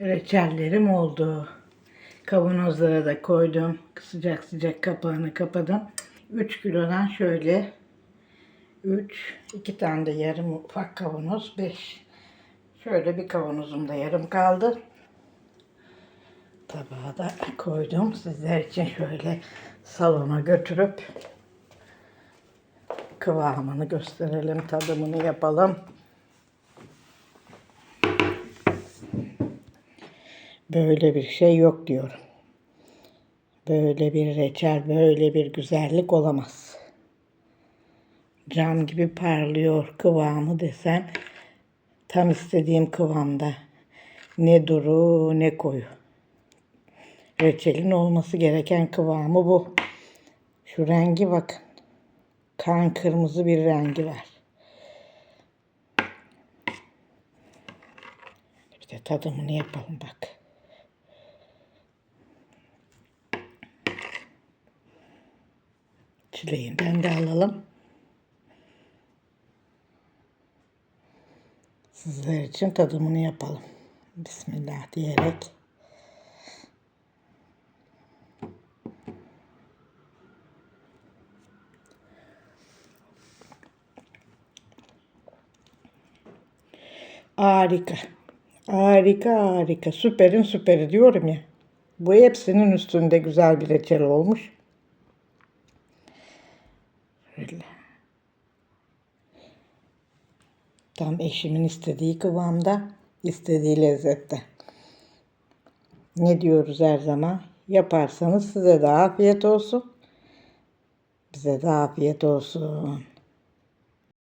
Reçellerim oldu. Kavanozlara da koydum. Sıcak sıcak kapağını kapadım. 3 kilodan şöyle 3, 2 tane de yarım ufak kavanoz 5. Şöyle bir kavanozum da yarım kaldı. Tabağa da koydum. Sizler için şöyle salona götürüp kıvamını gösterelim, tadımını yapalım. Böyle bir şey yok diyorum. Böyle bir reçel, böyle bir güzellik olamaz. Cam gibi parlıyor kıvamı desen tam istediğim kıvamda. Ne duru ne koyu. Reçelin olması gereken kıvamı bu. Şu rengi bakın. Kan kırmızı bir rengi var. İşte tadımını yapalım bak. Çileğinden de alalım. Sizler için tadımını yapalım. Bismillah diyerek. Harika. Harika harika. Süperin süperi diyorum ya. Bu hepsinin üstünde güzel bir reçel olmuş. Şöyle. Tam eşimin istediği kıvamda, istediği lezzette. Ne diyoruz her zaman? Yaparsanız size de afiyet olsun. Bize de afiyet olsun.